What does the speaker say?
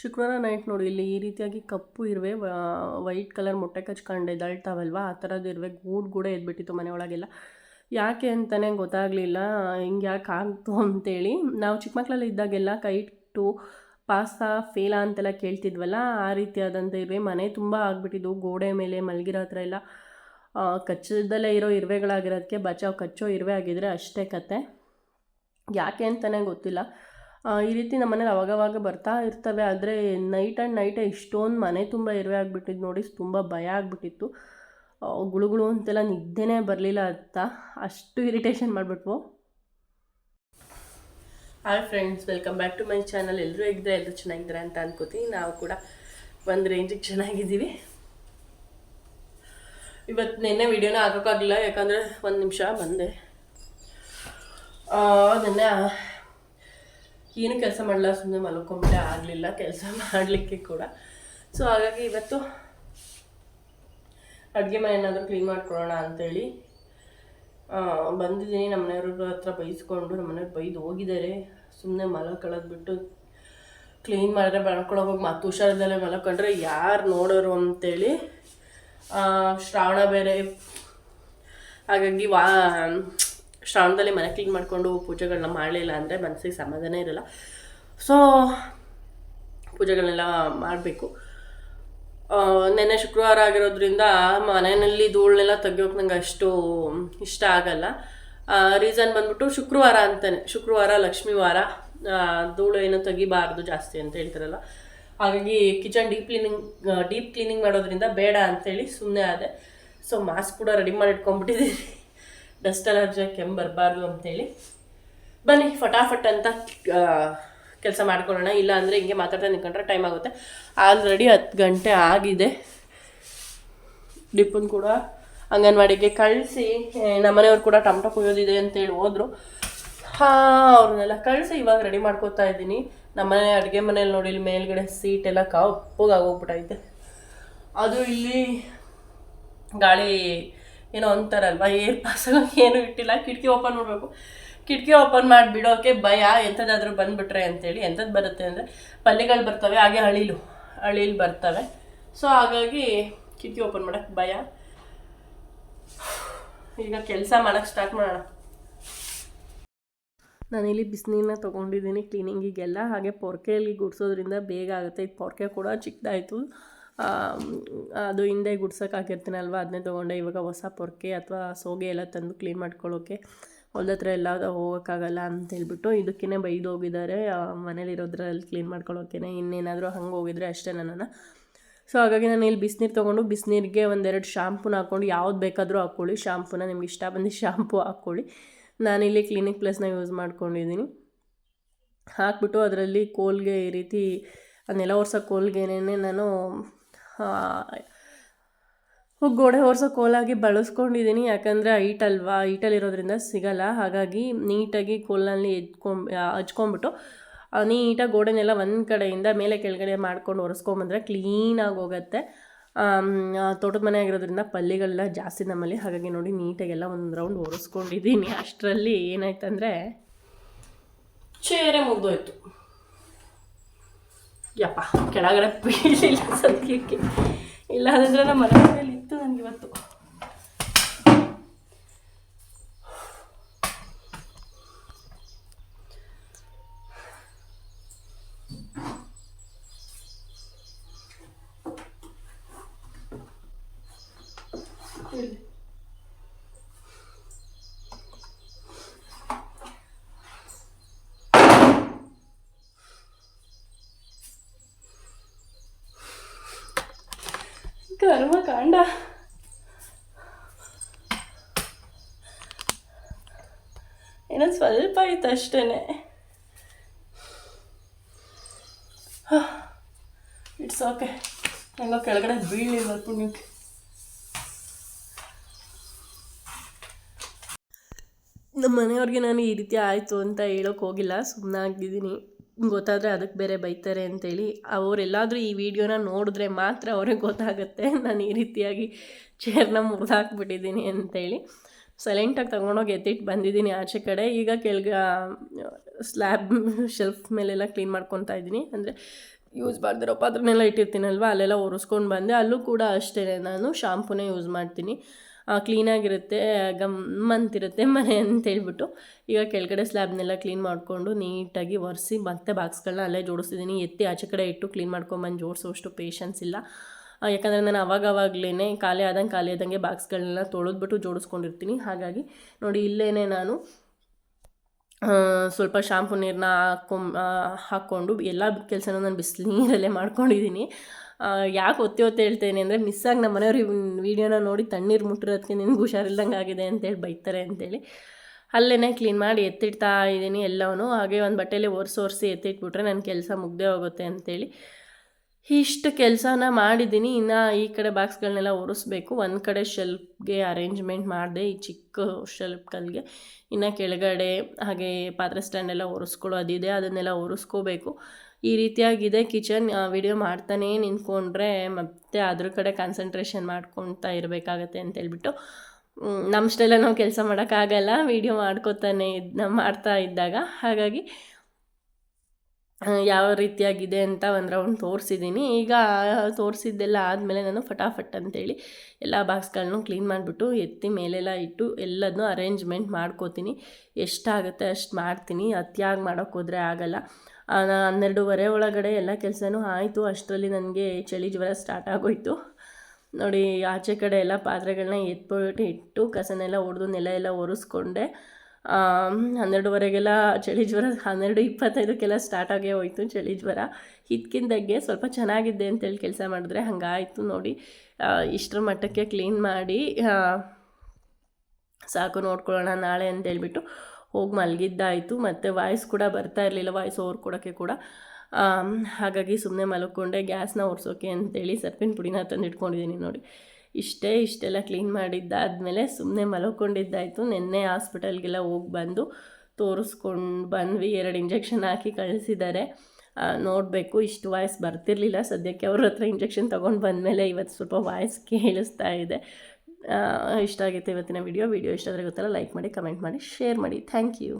ಶುಕ್ರವಾರ ನೈಟ್ ನೋಡಿ, ಇಲ್ಲಿ ಈ ರೀತಿಯಾಗಿ ಕಪ್ಪು ಇರುವೆ ವೈಟ್ ಕಲರ್ ಮೊಟ್ಟೆ ಕಚ್ಕೊಂಡೆ ದಳ್ತಾವಲ್ವಾ ಆ ಥರದ್ದು ಇರುವೆ ಗೂಡು ಕೂಡ ಎದ್ಬಿಟ್ಟಿತ್ತು ಮನೆ ಒಳಗೆಲ್ಲ ಯಾಕೆ ಅಂತಲೇ ಗೊತ್ತಾಗಲಿಲ್ಲ, ಹಿಂಗೆ ಯಾಕೆ ಆಗ್ತು ಅಂತೇಳಿ. ನಾವು ಚಿಕ್ಕ ಮಕ್ಕಳಲ್ಲಿ ಇದ್ದಾಗೆಲ್ಲ ಕೈ ಇಟ್ಟು ಪಾಸ್ತಾ ಫೇಲ ಅಂತೆಲ್ಲ ಕೇಳ್ತಿದ್ವಲ್ಲ, ಆ ರೀತಿಯಾದಂಥ ಇರುವೆ ಮನೆ ತುಂಬ ಆಗಿಬಿಟ್ಟಿದ್ದು, ಗೋಡೆ ಮೇಲೆ ಮಲಗಿರೋ ಹತ್ರ ಎಲ್ಲ. ಕಚ್ಚದಲ್ಲೇ ಇರೋ ಇರುವೆಗಳಾಗಿರೋದಕ್ಕೆ ಬಚಾವ್ ಕಚ್ಚೋ ಇರುವೆ ಆಗಿದ್ರೆ ಅಷ್ಟೇ ಕತೆ. ಯಾಕೆ ಅಂತಲೇ ಗೊತ್ತಿಲ್ಲ. ಈ ರೀತಿ ನಮ್ಮ ಮನೇಲಿ ಅವಾಗವಾಗ ಬರ್ತಾ ಇರ್ತವೆ, ಆದರೆ ನೈಟ್ ಆ್ಯಂಡ್ ನೈಟೇ ಇಷ್ಟೊಂದು ಮನೆ ತುಂಬ ಇರುವೆ ಆಗಿಬಿಟ್ಟಿದ್ದು ನೋಡಿ, ತುಂಬ ಭಯ ಆಗಿಬಿಟ್ಟಿತ್ತು. ಗುಳುಗುಳು ಅಂತೆಲ್ಲ ನಿದ್ದೆನೇ ಬರಲಿಲ್ಲ ಅಂತ ಅಷ್ಟು irritation ಮಾಡಿಬಿಟ್ವು. Hi friends welcome back to my channel ಎಲ್ಲರೂ ಇದ್ದರೆ ಎಲ್ಲರೂ ಚೆನ್ನಾಗಿದ್ದಾರೆ ಅಂತ ಅನ್ಕೋತೀನಿ. ನಾವು ಕೂಡ ಒಂದು ರೇಂಜಿಗೆ ಚೆನ್ನಾಗಿದ್ದೀವಿ. ಇವತ್ತು ನಿನ್ನೆ ವಿಡಿಯೋನ ಹಾಕೋಕ್ಕಾಗಲಿಲ್ಲ ಯಾಕಂದರೆ ಒಂದು ನಿಮಿಷ ಬಂದೆ. ನಿನ್ನೆ ಏನು ಕೆಲಸ ಮಾಡಲ್ಲ ಸುಮ್ಮನೆ ಮಲ್ಕೊಂಬಿಟ್ಟೆ ಆಗಲಿಲ್ಲ ಕೆಲಸ ಮಾಡಲಿಕ್ಕೆ ಕೂಡ. ಸೊ ಹಾಗಾಗಿ ಇವತ್ತು ಅಡುಗೆ ಮನೆ ಏನಾದರೂ ಕ್ಲೀನ್ ಮಾಡ್ಕೊಳ್ಳೋಣ ಅಂತೇಳಿ ಆ, ಬಂದಿದ್ದೀನಿ. ನಮ್ಮ ಮನೆಯವ್ರ ಹತ್ರ ಬೈಸ್ಕೊಂಡು ನಮ್ಮ ಮನೆಯವ್ರು ಬೈದು ಹೋಗಿದ್ದಾರೆ. ಸುಮ್ಮನೆ ಮಲಕೊಳ್ಳೋದು ಬಿಟ್ಟು ಕ್ಲೀನ್ ಮಾಡಿದ್ರೆ ಬೆಳ್ಕೊಳೋಗಿ ಮತ್ತು ಹುಷಾರಿದ್ದಲ್ಲೇ ಮಲ್ಕೊಂಡ್ರೆ ಯಾರು ನೋಡೋರು ಅಂತೇಳಿ ಶ್ರಾವಣ ಬೇರೆ. ಹಾಗಾಗಿ ವಾ ಶ್ರಾವಣದಲ್ಲಿ ಮನೆ ಕ್ಲೀನ್ ಮಾಡಿಕೊಂಡು ಪೂಜೆಗಳನ್ನ ಮಾಡಲಿಲ್ಲ ಅಂದರೆ ಮನಸ್ಸಿಗೆ ಸಮಾಧಾನ ಇರಲ್ಲ. ಸೊ ಪೂಜೆಗಳನ್ನೆಲ್ಲ ಮಾಡಬೇಕು. ನೆನ್ನೆ ಶುಕ್ರವಾರ ಆಗಿರೋದ್ರಿಂದ ಮನೆಯಲ್ಲಿ ಧೂಳನ್ನೆಲ್ಲ ತೆಗಿಯೋಕೆ ನಂಗೆ ಅಷ್ಟು ಇಷ್ಟ ಆಗಲ್ಲ. ರೀಸನ್ ಬಂದ್ಬಿಟ್ಟು ಶುಕ್ರವಾರ ಅಂತಾನೆ. ಶುಕ್ರವಾರ, ಲಕ್ಷ್ಮೀ ವಾರ ಧೂಳು ಏನು ತೆಗಿಬಾರ್ದು ಜಾಸ್ತಿ ಅಂತ ಹೇಳ್ತಾರಲ್ಲ. ಹಾಗಾಗಿ kitchen deep cleaning deep cleaning ಮಾಡೋದ್ರಿಂದ ಬೇಡ ಅಂತೇಳಿ ಸುಮ್ಮನೆ ಆದೆ. ಸೊ ಮಾಸ್ಕ್ ಕೂಡ ರೆಡಿ ಮಾಡಿ ಇಟ್ಕೊಂಡ್ಬಿಟ್ಟಿದ್ದೀನಿ. ಡಸ್ಟ್ ಅಲರ್ಜಿ ಕೆಮ್ಮು ಬರಬಾರ್ದು ಅಂತೇಳಿ. ಬನ್ನಿ, ಫಟಾಫಟ್ ಅಂತ ಕೆಲಸ ಮಾಡ್ಕೊಳ್ಳೋಣ. ಇಲ್ಲ ಅಂದರೆ ಹಿಂಗೆ ಮಾತಾಡ್ತಾ ನಿಂತ್ಕೊಂಡ್ರೆ ಟೈಮ್ ಆಗುತ್ತೆ. ಆಲ್ರೆಡಿ ಹತ್ತು ಗಂಟೆ ಆಗಿದೆ. ಡಿಪ್ಪನ್ ಕೂಡ ಅಂಗನವಾಡಿಗೆ ಕಳಿಸಿ ನಮ್ಮನೆಯವ್ರು ಕೂಡ ಟಮಟೊ ಕುಯ್ಯೋದಿದೆ ಅಂತೇಳಿ ಹೋದರು. ಹಾಂ, ಅವ್ರನ್ನೆಲ್ಲ ಕಳಿಸಿ, ಇವಾಗ ರೆಡಿ ಮಾಡ್ಕೋತಾ ಇದ್ದೀನಿ. ನಮ್ಮನೆ ಅಡುಗೆ ಮನೇಲಿ ನೋಡಿ, ಇಲ್ಲಿ ಮೇಲ್ಗಡೆ ಸೀಟ್ ಎಲ್ಲ ಕಪ್ಪಗಾಗೋಗ್ಬಿಟ್ಟೈತೆ ಅದು ಇಲ್ಲಿ ಗಾಳಿ ಏನೋ ಅಂತಾರಲ್ವ? ಏರ್ ಪಾಸ್ ಏನೂ ಇಟ್ಟಿಲ್ಲ. ಕಿಟಕಿ ಓಪನ್ ಮಾಡಬೇಕು. ಕಿಟಕಿ ಓಪನ್ ಮಾಡಿಬಿಡೋಕೆ ಭಯ, ಎಂಥದ್ದಾದರೂ ಬಂದುಬಿಟ್ರೆ ಅಂತೇಳಿ. ಎಂಥದ್ದು ಬರುತ್ತೆ ಅಂದರೆ ಪಲ್ಲಿಗಳು ಬರ್ತವೆ, ಹಾಗೆ ಅಳಿಲು ಅಳಿಲು ಬರ್ತವೆ. ಸೊ ಹಾಗಾಗಿ ಕಿಟಕಿ ಓಪನ್ ಮಾಡೋಕ್ಕೆ ಭಯ. ಈಗ ಕೆಲಸ ಮಾಡೋಕ್ಕೆ ಸ್ಟಾರ್ಟ್ ಮಾಡೋಣ. ನಾನಿಲ್ಲಿ ಬಿಸಿನೀರನ್ನ ತೊಗೊಂಡಿದ್ದೀನಿ ಕ್ಲೀನಿಂಗಿಗೆಲ್ಲ ಹಾಗೆ ಪೊರ್ಕೆಯಲ್ಲಿ ಗುಡಿಸೋದ್ರಿಂದ ಬೇಗ ಆಗುತ್ತೆ. ಈ ಪೊರ್ಕೆ ಕೂಡ ಚಿಕ್ಕದಾಯಿತು. ಅದು ಹಿಂದೆ ಗುಡ್ಸೋಕ್ಕಾಗಿರ್ತೀನಲ್ವ ಅದನ್ನೇ ತೊಗೊಂಡೆ. ಇವಾಗ ಹೊಸ ಪೊರ್ಕೆ ಅಥವಾ ಸೋಗೆ ಎಲ್ಲ ತಂದು ಕ್ಲೀನ್ ಮಾಡ್ಕೊಳ್ಳೋಕ್ಕೆ ಹೊಲ್ದ ಹತ್ರ ಎಲ್ಲ ಹೋಗೋಕ್ಕಾಗಲ್ಲ ಅಂತ ಹೇಳ್ಬಿಟ್ಟು ಇದಕ್ಕೇ ಬೈದು ಹೋಗಿದ್ದಾರೆ. ಮನೇಲಿರೋದ್ರಲ್ಲಿ ಕ್ಲೀನ್ ಮಾಡ್ಕೊಳ್ಳೋಕೆ ಇನ್ನೇನಾದರೂ ಹಂಗೆ ಹೋಗಿದ್ರೆ ಅಷ್ಟೇ ನನ್ನನ್ನು. ಸೊ ಹಾಗಾಗಿ ನಾನು ಇಲ್ಲಿ ಬಿಸಿನೀರು ತೊಗೊಂಡು ಬಿಸಿನೀರಿಗೆ ಒಂದೆರಡು ಶಾಂಪೂನ ಹಾಕ್ಕೊಂಡು ಯಾವ್ದು ಬೇಕಾದರೂ ಹಾಕ್ಕೊಳ್ಳಿ. ಶಾಂಪೂನ ನಿಮ್ಗೆ ಇಷ್ಟ ಬಂದು ಶಾಂಪೂ ಹಾಕ್ಕೊಳ್ಳಿ. ನಾನಿಲ್ಲಿ ಕ್ಲಿನಿಕ್ ಪ್ಲಸ್ನ ಯೂಸ್ ಮಾಡ್ಕೊಂಡಿದ್ದೀನಿ. ಹಾಕ್ಬಿಟ್ಟು ಅದರಲ್ಲಿ ಕೋಲ್ಗೆ ಈ ರೀತಿ, ಅದನ್ನೆಲ್ಲ ಒರ್ಸೋ ಕೋಲ್ಗೆನೇ ನಾನು ಗೋಡೆ ಹೊರಿಸೋ ಕೋಲಾಗಿ ಬಳಸ್ಕೊಂಡಿದ್ದೀನಿ. ಯಾಕಂದರೆ ಹೈಟ್ ಅಲ್ವಾ? ಐಟಲ್ಲಿರೋದ್ರಿಂದ ಸಿಗಲ್ಲ. ಹಾಗಾಗಿ ನೀಟಾಗಿ ಕೋಲಲ್ಲಿ ಎದ್ಕೊಂಬ ಹಚ್ಕೊಂಬಿಟ್ಟು ನೀಟಾಗಿ ಗೋಡೆನೆಲ್ಲ ಒಂದು ಕಡೆಯಿಂದ ಮೇಲೆ ಕೆಳಗಡೆ ಮಾಡ್ಕೊಂಡು ಒರೆಸ್ಕೊಂಬಂದ್ರೆ ಕ್ಲೀನಾಗಿ ಹೋಗುತ್ತೆ. ತೋಟದ ಮನೆ ಆಗಿರೋದ್ರಿಂದ ಪಲ್ಲಿಗಳೆಲ್ಲ ಜಾಸ್ತಿ ನಮ್ಮಲ್ಲಿ. ಹಾಗಾಗಿ ನೋಡಿ, ನೀಟಾಗೆಲ್ಲ ಒಂದು ರೌಂಡ್ ಒರೆಸ್ಕೊಂಡಿದ್ದೀನಿ. ಅಷ್ಟರಲ್ಲಿ ಏನಾಯ್ತಂದರೆ, ಚೇರೆ ಮುಗ್ದೋಯ್ತು. ಯಪ್ಪ ಕೆಳಗಡೆ ಬೀಳಲಿಲ್ಲ ಸದ್ಯಕ್ಕೆ ಇಲ್ಲ ಅಂದರೆ ನಮ್ಮ ಮನೆ ಮೇಲೆ ಇತ್ತು ನನಗೆ ಇವತ್ತು ಇಲ್ಲಿ. ಕರ್ಮ ಕಾಂಡ. ಏನೋ ಸ್ವಲ್ಪ ಇತ್ತು ಅಷ್ಟೇ ಇಟ್ಸ್ ಓಕೆ ಹೆಂಗೋ ಕೆಳಗಡೆ ಬೀಳಲಿಲ್ಲ ಪುಣ್ಯಕ್ಕೆ. ನಮ್ಮ ಮನೆಯವ್ರಿಗೆ ನಾನು ಈ ರೀತಿ ಆಯಿತು ಅಂತ ಹೇಳೋಕೆ ಹೋಗಿಲ್ಲ ಸುಮ್ಮನೆ ಆಗಿದ್ದೀನಿ. ಗೊತ್ತಾದರೆ ಅದಕ್ಕೆ ಬೇರೆ ಬೈತಾರೆ ಅಂತೇಳಿ ಅವರೆಲ್ಲಾದರೂ ಈ ವಿಡಿಯೋನ ನೋಡಿದ್ರೆ ಮಾತ್ರ ಅವ್ರಿಗೆ ಗೊತ್ತಾಗುತ್ತೆ. ನಾನು ಈ ರೀತಿಯಾಗಿ ಚೇರ್ನ ಮುರಿದಾಕ್ಬಿಟ್ಟಿದ್ದೀನಿ ಅಂತೇಳಿ. ಸೈಲೆಂಟಾಗಿ ತೊಗೊಂಡೋಗಿ ಎತ್ತಿಟ್ಟು ಬಂದಿದ್ದೀನಿ ಆಚೆ ಕಡೆ. ಈಗ ಕೆಳಗ ಸ್ಲ್ಯಾಬ್ ಶೆಲ್ಫ್ ಮೇಲೆಲ್ಲ ಕ್ಲೀನ್ ಮಾಡ್ಕೊತಾ ಇದ್ದೀನಿ. ಅಂದರೆ ಯೂಸ್ ಮಾಡ್ದಿರೋ ಪಾತ್ರನೆಲ್ಲ ಇಟ್ಟಿರ್ತೀನಲ್ವ? ಅಲ್ಲೆಲ್ಲ ಒರೆಸ್ಕೊಂಡು ಬಂದೆ. ಅಲ್ಲೂ ಕೂಡ ಅಷ್ಟೇ ನಾನು ಶಾಂಪೂನೇ ಯೂಸ್ ಮಾಡ್ತೀನಿ. ಕ್ಲೀನಾಗಿರುತ್ತೆ, ಗಮ್ಮಂತಿರುತ್ತೆ ಮನೆ ಅಂತೇಳ್ಬಿಟ್ಟು ಈಗ ಕೆಳಗಡೆ ಸ್ಲ್ಯಾಬ್ನೆಲ್ಲ ಕ್ಲೀನ್ ಮಾಡಿಕೊಂಡು ನೀಟಾಗಿ ಒರೆಸಿ ಮತ್ತೆ ಬಾಕ್ಸ್ಗಳನ್ನ ಅಲ್ಲೇ ಜೋಡಿಸ್ತಿದ್ದೀನಿ. ಎತ್ತಿ ಆಚೆ ಕಡೆ ಇಟ್ಟು ಕ್ಲೀನ್ ಮಾಡ್ಕೊಂಬಂದು ಜೋಡಿಸೋಷ್ಟು ಪೇಷನ್ಸ್ ಇಲ್ಲ. ಯಾಕಂದರೆ ನಾನು ಅವಾಗವಾಗಲೇ ಖಾಲಿ ಆದಂಗೆ ಖಾಲಿ ಆದಂಗೆ ಬಾಕ್ಸ್ಗಳನ್ನೆಲ್ಲ ತೊಳೆದ್ಬಿಟ್ಟು ಜೋಡಿಸ್ಕೊಂಡಿರ್ತೀನಿ. ಹಾಗಾಗಿ ನೋಡಿ ಇಲ್ಲೇ ನಾನು ಸ್ವಲ್ಪ ಶಾಂಪು ನೀರನ್ನ ಹಾಕೊಂಡು ಹಾಕ್ಕೊಂಡು ಎಲ್ಲ ಕೆಲಸನೂ ನಾನು ಬಿಸಿಲು ನೀರಲ್ಲೇ ಮಾಡ್ಕೊಂಡಿದ್ದೀನಿ. ಯಾಕೆ ಒತ್ತಿ ಒತ್ತಿ ಹೇಳ್ತೇನೆ ಅಂದರೆ ಮಿಸ್ಸಾಗಿ ನಮ್ಮ ಮನೆಯವ್ರು ವೀಡಿಯೋನ ನೋಡಿ ತಣ್ಣೀರು ಮುಟ್ಟಿರೋದಕ್ಕೆ ನಿನ್ಗೆ ಹುಷಾರಿಲ್ದಂಗೆ ಆಗಿದೆ ಅಂತೇಳಿ ಬೈತಾರೆ ಅಂತೇಳಿ ಅಲ್ಲೇ ಕ್ಲೀನ್ ಮಾಡಿ ಎತ್ತಿಡ್ತಾ ಇದ್ದೀನಿ ಎಲ್ಲವೂ ಹಾಗೆ ಒಂದು ಬಟ್ಟೆಯಲ್ಲಿ ಒರೆಸಿ ಒರೆಸಿ ಎತ್ತಿಟ್ಬಿಟ್ರೆ ನನ್ನ ಕೆಲಸ ಮುಗ್ದೇ ಹೋಗುತ್ತೆ ಅಂತೇಳಿ ಇಷ್ಟು ಕೆಲಸನ ಮಾಡಿದ್ದೀನಿ ಇನ್ನು ಈ ಕಡೆ ಬಾಕ್ಸ್ಗಳನ್ನೆಲ್ಲ ಒರೆಸ್ಬೇಕು. ಒಂದು ಕಡೆ ಶೆಲ್ಫ್ಗೆ ಅರೇಂಜ್ಮೆಂಟ್ ಮಾಡಿದೆ. ಈ ಚಿಕ್ಕ ಶೆಲ್ಫ್ಗಳಿಗೆ ಇನ್ನು ಕೆಳಗಡೆ ಹಾಗೆ ಪಾತ್ರೆ ಸ್ಟ್ಯಾಂಡೆಲ್ಲ ಒರೆಸ್ಕೊಳ್ಳೋ ಅದಿದೆ ಅದನ್ನೆಲ್ಲ ಒರೆಸ್ಕೋಬೇಕು. ಈ ರೀತಿಯಾಗಿದೆ. ಕಿಚನ್ ವಿಡಿಯೋ ಮಾಡ್ತಾನೇ ನಿಂತ್ಕೊಂಡ್ರೆ ಮತ್ತೆ ಅದ್ರ ಕಡೆ ಕಾನ್ಸಂಟ್ರೇಷನ್ ಮಾಡ್ಕೊತಾ ಇರಬೇಕಾಗತ್ತೆ ಅಂತ ಹೇಳ್ಬಿಟ್ಟು ನಮ್ಮ ನಾವು ಕೆಲಸ ಮಾಡೋಕ್ಕಾಗಲ್ಲ, ವಿಡಿಯೋ ಮಾಡ್ಕೋತಾನೆ ಇದ್ನ ಮಾಡ್ತಾ ಇದ್ದಾಗ. ಹಾಗಾಗಿ ಯಾವ ರೀತಿಯಾಗಿದೆ ಅಂತ ಒಂದು ರೌಂಡ್ ತೋರಿಸಿದ್ದೀನಿ ಈಗ, ತೋರಿಸಿದ್ದೆಲ್ಲ ಆದಮೇಲೆ ನಾನು ಫಟಾಫಟ್ ಅಂತೇಳಿ ಎಲ್ಲ ಬಾಕ್ಸ್ಗಳನ್ನೂ ಕ್ಲೀನ್ ಮಾಡಿಬಿಟ್ಟು ಎತ್ತಿ ಮೇಲೆಲ್ಲ ಇಟ್ಟು ಎಲ್ಲದನ್ನೂ ಅರೇಂಜ್ಮೆಂಟ್ ಮಾಡ್ಕೋತೀನಿ. ಎಷ್ಟಾಗುತ್ತೆ ಅಷ್ಟು ಮಾಡ್ತೀನಿ. ಅತಿಯಾಗಿ ಮಾಡೋಕ್ಕೋದ್ರೆ ಆಗಲ್ಲ. ಹನ್ನೆರಡೂವರೆ ಒಳಗಡೆ ಎಲ್ಲ ಕೆಲಸನೂ ಆಯಿತು. ಅಷ್ಟರಲ್ಲಿ ನನಗೆ ಚಳಿ ಜ್ವರ ಸ್ಟಾರ್ಟ್ ಆಗೋಯ್ತು. ನೋಡಿ, ಆಚೆ ಕಡೆ ಎಲ್ಲ ಪಾತ್ರೆಗಳನ್ನ ಎತ್ಬಿಟ್ಟು ಇಟ್ಟು ಕಸನೆಲ್ಲ ಹೊಡೆದು ನೆಲ ಎಲ್ಲ ಒರೆಸ್ಕೊಂಡೆ. ಹನ್ನೆರಡುವರೆಗೆಲ್ಲ ಚಳಿ ಜ್ವರ, ಹನ್ನೆರಡು ಇಪ್ಪತ್ತೈದಕ್ಕೆಲ್ಲ ಸ್ಟಾರ್ಟ್ ಆಗೇ ಹೋಯ್ತು ಚಳಿ ಜ್ವರ. ಇದಕ್ಕಿಂತಗ್ಗೆ ಸ್ವಲ್ಪ ಚೆನ್ನಾಗಿದ್ದೆ ಅಂತೇಳಿ ಕೆಲಸ ಮಾಡಿದ್ರೆ ಹಂಗಾಯಿತು ನೋಡಿ. ಇಷ್ಟರ ಮಟ್ಟಕ್ಕೆ ಕ್ಲೀನ್ ಮಾಡಿ ಸಾಕು ನೋಡ್ಕೊಳ್ಳೋಣ ನಾಳೆ ಅಂತೇಳ್ಬಿಟ್ಟು ಹೋಗಿ ಮಲಗಿದ್ದಾಯಿತು, ಮತ್ತು ವಾಯ್ಸ್ ಕೂಡ ಬರ್ತಾ ಇರಲಿಲ್ಲ ವಾಯ್ಸ್ ಓವರ್ ಕೊಡೋಕ್ಕೆ ಕೂಡ. ಹಾಗಾಗಿ ಸುಮ್ಮನೆ ಮಲ್ಕೊಂಡೆ, ಗ್ಯಾಸ್ನ ಒರೆಸೋಕೆ ಅಂತೇಳಿ ಸರ್ಪಿನ ಪುಡಿನ ತಂದು ಇಟ್ಕೊಂಡಿದ್ದೀನಿ ನೋಡಿ. ಇಷ್ಟೇ, ಇಷ್ಟೆಲ್ಲ ಕ್ಲೀನ್ ಮಾಡಿದ್ದಾದಮೇಲೆ ಸುಮ್ಮನೆ ಮಲ್ಕೊಂಡಿದ್ದಾಯಿತು. ನಿನ್ನೆ ಹಾಸ್ಪಿಟಲ್ಗೆಲ್ಲ ಹೋಗಿ ಬಂದು ತೋರಿಸ್ಕೊಂಡು ಬಂದ್ವಿ, ಎರಡು ಇಂಜೆಕ್ಷನ್ ಹಾಕಿ ಕಳಿಸಿದ್ದಾರೆ. ನೋಡಬೇಕು, ಇಷ್ಟು ವಾಯ್ಸ್ ಬರ್ತಿರ್ಲಿಲ್ಲ. ಸದ್ಯಕ್ಕೆ ಅವ್ರ ಹತ್ರ ಇಂಜೆಕ್ಷನ್ ತೊಗೊಂಡು ಬಂದಮೇಲೆ ಇವತ್ತು ಸ್ವಲ್ಪ ವಾಯ್ಸ್ ಕೇಳಿಸ್ತಾ ಇದೆ. ಇಷ್ಟ ಆಗಿತ್ತು ಇವತ್ತಿನ ವಿಡಿಯೋ ವಿಡಿಯೋ ಇಷ್ಟ ಆದರೆ ಗೊತ್ತಲ್ಲ ಲೈಕ್ ಮಾಡಿ ಕಮೆಂಟ್ ಮಾಡಿ ಶೇರ್ ಮಾಡಿ. Thank you